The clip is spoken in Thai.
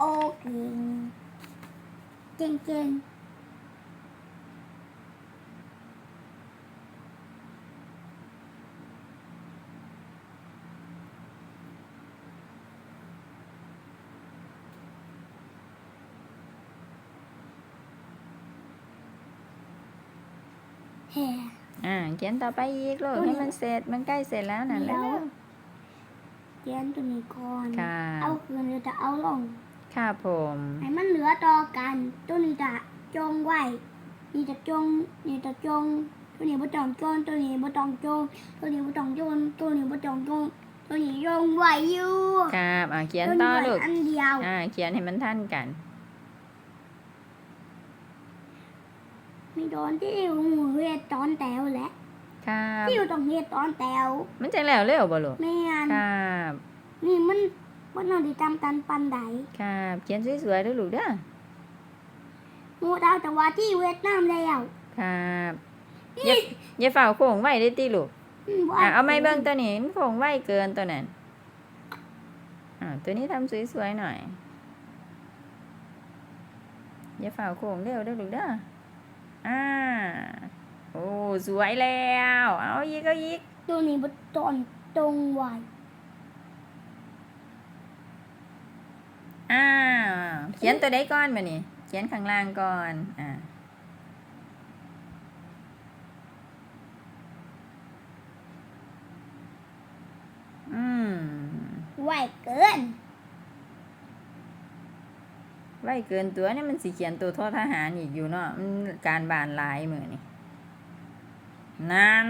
Okay. Ding ding. อืมอืมอืมอืมโอเคเก่งเก่งแห่อ่าเขียนต่อไปอีกลูกให้มันเสร็จมันใกล้เสร็จแล้วนั่นแหเดี๋ละยวเขียนตัวนี้ก่อนค่ะเอาคืนเดี๋ยวจะเอาลงค่ะผมให้มันเหลือต่อกันตัวนี้จะจงไว้นี่จะจงนี่จะจงตัวนี้บ่ต้องจงตัวนี้บ่ต้องจงตัวนี้บ่ต้องจงตัวนี้บ่ต้องจงตัวนี้จงไว้อยู่ครับอ่าเขียนตัวต่อไว้ลูกอันเดียวอ่าเขียนให้มันทันกัน มีโดนที่หูเฮ็ดตอนแตวแหละครับที่อยู่ต้องเฮ็ดตอนแตวมันจะแล้วเร็วบ่ลูกแม่นครับนี่มันมันเอาไดีจำกันปันใดครับเขียนสวยๆเด้วยลูกเด้อหมูดาวแต่ว่าที่เวียดนามแล้วครับอย่าอย่าฝ่าโค้งไว้ได้ติลูกอืมบ่อะเอาไม้เบิ่งตัวนี้มันโค้งไว้เกินตัวนั้นอ่าตัวนี้ทำสวยๆหน่อยอย่าฝ่าโค้งเร็วเด้อลูกเด้ออ่าโอ้ สวยแล้ว เอาอีกเอาอีกตัวนี้บ่ตอนตรงไว้อ่าเขียนตัวใดก่อนมานี่เขียนข้างล่างก่อนอ่าอืมไว้เกินไว้เกินตัวนี่มันสิเขียนตัวโทษทหารอีกอยู่เนาะมันการบานหลายมือนี่ นั่น